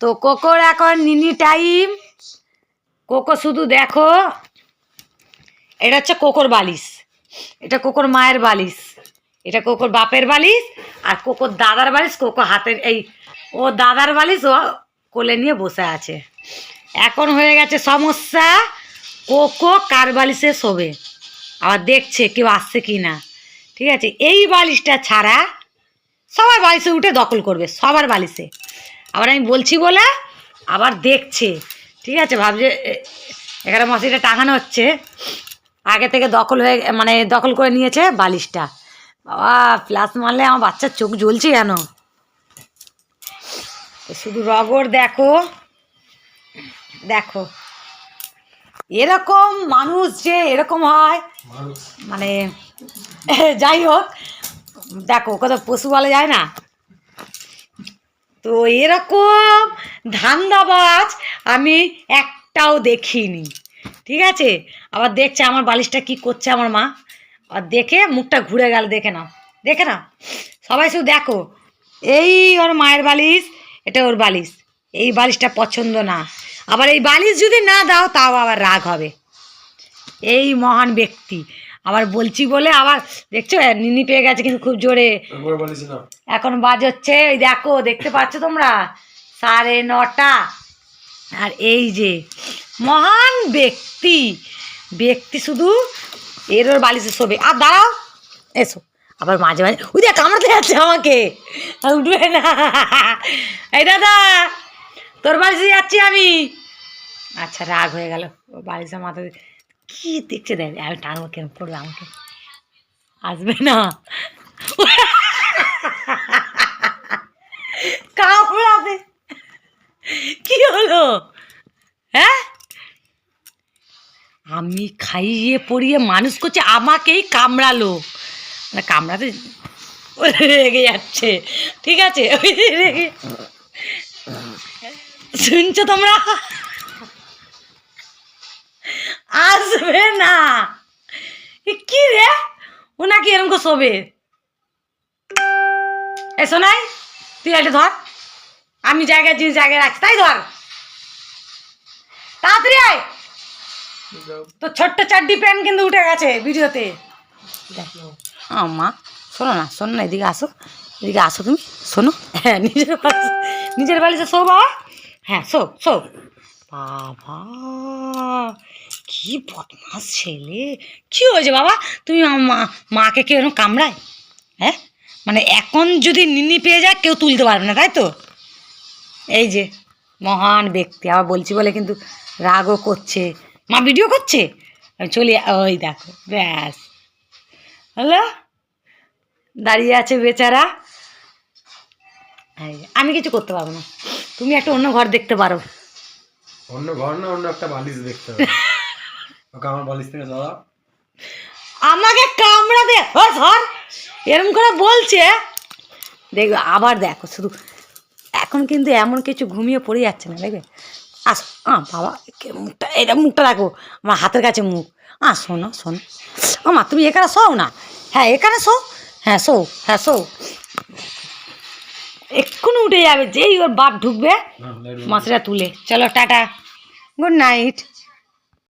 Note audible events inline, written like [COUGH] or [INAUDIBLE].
তো কোকোর এখন নিনি time. Cocoa শুধু দেখো, এটা হচ্ছে কোকোর বালিশ। এটা কোকোর মায়ের বালিশ। এটা কোকোর বাপের বালিশ আর কোকোর দাদার বালিশ, কোকো হাতের এই, ও দাদার বালিশ ও কোলে নিয়ে বসে আছে। এখন হয়ে গেছে সমস্যা, কোকো কার বালিশে শোবে? আবার দেখছে কেউ আসছে কি না ঠিক আছে, এই বালিশটা ছাড়া সবার বালিশে উঠে দখল করবে সবার বালিশে। আবার আমি বলছি বলে আবার দেখছে। ঠিক আছে ভাবছে এখানে মশিটা টাঙানো হচ্ছে। আগে থেকে দখল হয়ে মানে দখল করে নিয়েছে বালিশটা। বাবা প্লাস মারলে আমার বাচ্চার চোখ জ্বলছে কেন? শুধু রগর দেখো। দেখো। এরকম মানুষ যে এরকম হয় মানে [LAUGHS] যাই হোক দেখো কত পশু বলা যায় না। তো এরকম ধান্দাবাজ আমি একটাও দেখিনি, ঠিক আছে? আবার দেখছে আমার বালিশটা কি করছে আমার মা। আর দেখে মুখটা ঘুরে গেল, দেখে নাও দেখে নাও। সবাই শুধু দেখো, এই ওর মায়ের বালিশ, এটা ওর বালিশ। এই বালিশটা পছন্দ না। আবার এই বালিশ যদি না দাও, তাও আবার রাগ হবে। এই মহান ব্যক্তি। আবার বলছি বলে আবার দেখছ নিনি পেয়ে গেছে কিন্তু খুব জোরে। এখন বাজ হচ্ছে ওই দেখো দেখতে পাচ্ছ তোমরা? সাড়ে নটা। আর এই যে মহান ব্যক্তি। ব্যক্তি শুধু এর ওর বালিশে শোবে। আর দাঁড়াও এসো। আবার মাঝে মাঝে ওই দেখ কামড়াতে যাচ্ছে আমাকে। উঠবে না। এই দাদা তোর বালিশে যাচ্ছি আমি। আচ্ছা রাগ হয়ে গেল। ও বালিশের মাথা কি দেখছে, দেখ, আমি টানবো কেন পড়বে আমাকে। আসবে না। কামড়াবে। কি হলো? হ্যাঁ? আমি খাইয়ে পড়িয়ে মানুষ করছে, আমাকেই কামড়ালো। মানে কামড়াতে রেগে যাচ্ছে। ঠিক আছে? রেগে শুনছো তোমরা? আসবে না। কি রে? ও নাকি এরকম করে শোবে এ শোনাই তুই এটা ধর। আমি জায়গায় জিনিস জায়গায় রাখছি, তাই ধর। তাড়াতাড়ি আয়। তো ছোট্ট চাড্ডি প্যান্ট কিন্তু উঠে গেছে ভিডিওতে। মা, শোনো না শোনো না, এদিকে আসো। এদিকে আসো তুমি, শোনো। হ্যাঁ নিজের নিজের বাড়িতে শো বাবা। হ্যাঁ শো শো। বাবা। কি বদমাস ছেলে? কি হয়েছে বাবা? তুমি মা- মাকে কেউ এরকম কামড়ায়? হ্যাঁ? মানে এখন যদি নিনি পেয়ে যায় কেউ তুলতে পারবে না তাই তো? এই যে মহান ব্যক্তি আবার বলছি বলে কিন্তু রাগও করছে। মা ভিডিও করছে? চলে ওই দেখো ব্যাস। হ্যালো দাঁড়িয়ে আছে বেচারা। আমি কিছু করতে পারব না। তুমি একটা অন্য ঘর দেখতে পারো। অন্য ঘর না অন্য একটা বালিশ দেখতে হবে [LAUGHS] আমার বালিশ থেকে ধরা আমাকে কামড়াতে ও ধর। এরম করে বলছে। দেখবে আবার দেখো শুধু এখন কিন্তু এমন কিছু ঘুমিয়ে পড়ে যাচ্ছে না দেখবে? আস আ বাবা কে মুখটা এটা মুখটা রাখো আমার হাতের কাছে মুখ। আ শোনো শোনো। ও মা তুমি এখানে শোও না? হ্যাঁ এখানে শো। হ্যাঁ শো হ্যাঁ শো। এক্ষুনি উঠে যাবে যেই ওর বাপ ঢুকবে। মাছটা তুলে। চলো টাটা। Good night